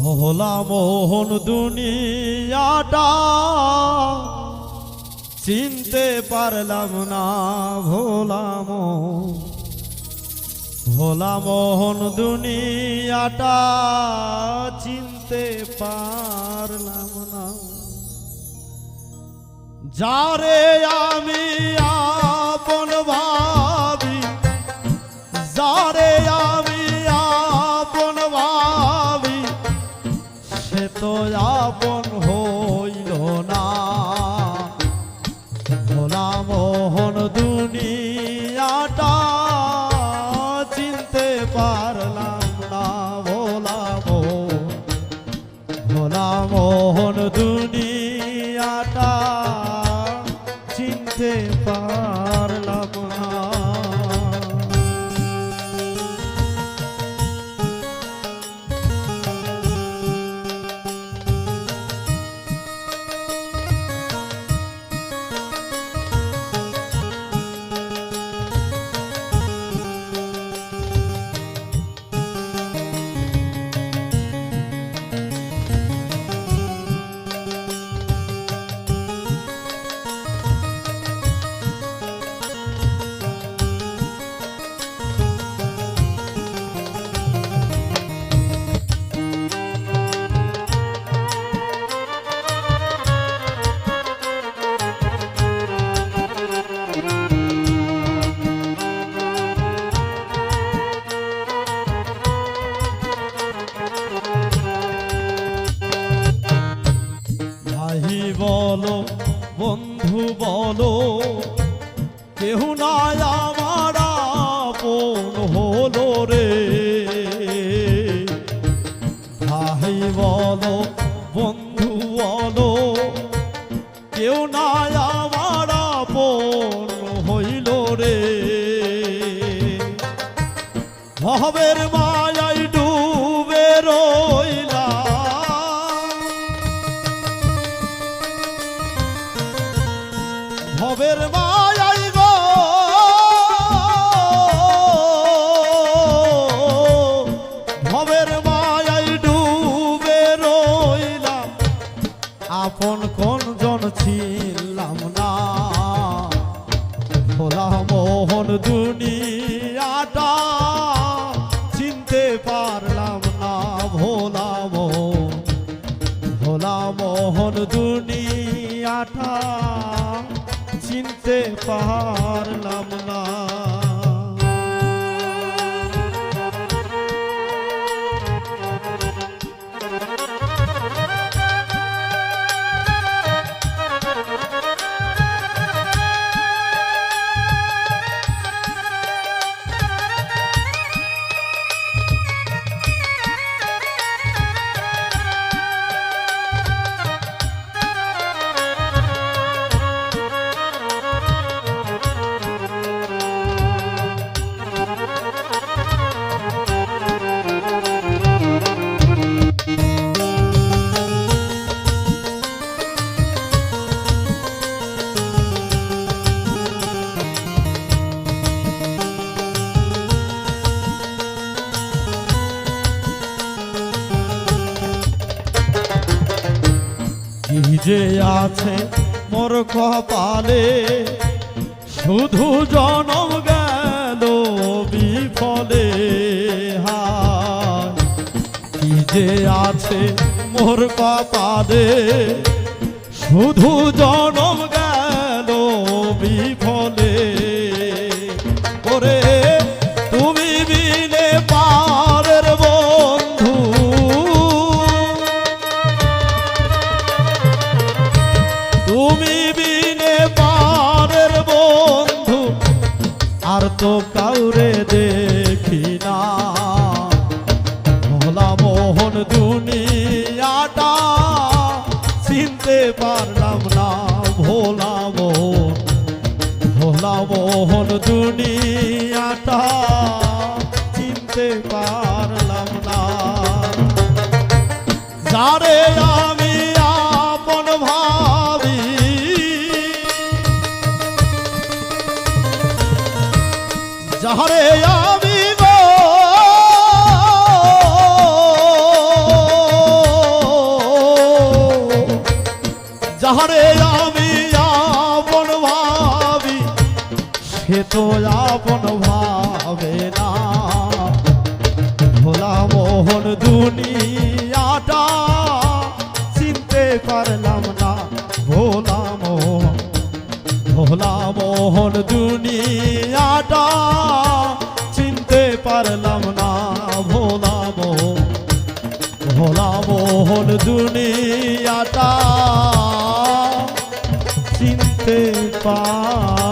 ভোলা মোহন দুনিয়াটা চিনতে পারলাম না ভোলা মোহন। ভোলা মোহন দুনিয়াটা চিনতে পারলাম না। যারে আমি তো আপন হইল না। ভোলা মোহন দুনিয়াটা চিনতে পারলাম না, ভোলা মোহন। ভোলা মোহন দুনিয়াটা চিনতে পারলাম না। বলো, বন্ধু বলো, কেহ নাই আমার আপন হলো রে। ভাই বলো, বন্ধু বলো কেউ নাই আমার আপন হইল রে। ভবের মায়াই ভবের মায়াই গো। ভবের মায়াই ডুবে রইলাম। আপন কোন জন ছিলাম না। ভোলা মোহন দুনিয়াটা চিনতে পারলাম না যে আছে মোর কপালে, শুধু জনম গেল বিফলে। কি যে আছে মোর কপালে, শুধু জনম গেল বিফলে। তো কাউরে দেখি না ভোলা মোহন দুনিয়াটা চিনতে পারলাম না, ভোলা মোহন। ভোলা মোহন দুনিয়াটা যাহারে আমি গো। যাহারে আমি আপন ভাবি, সে তো আপন ভাবে না। ভোলা মোহন দুনিয়াটা চিনতে পারলাম না, ভোলা মোহন। ভোলা মোহন দুনিয়া দুনিয়াটা চিনতে পারলাম না। ভোলা মোহন ভোলা মোহন দুনিয়াটা চিনতে পার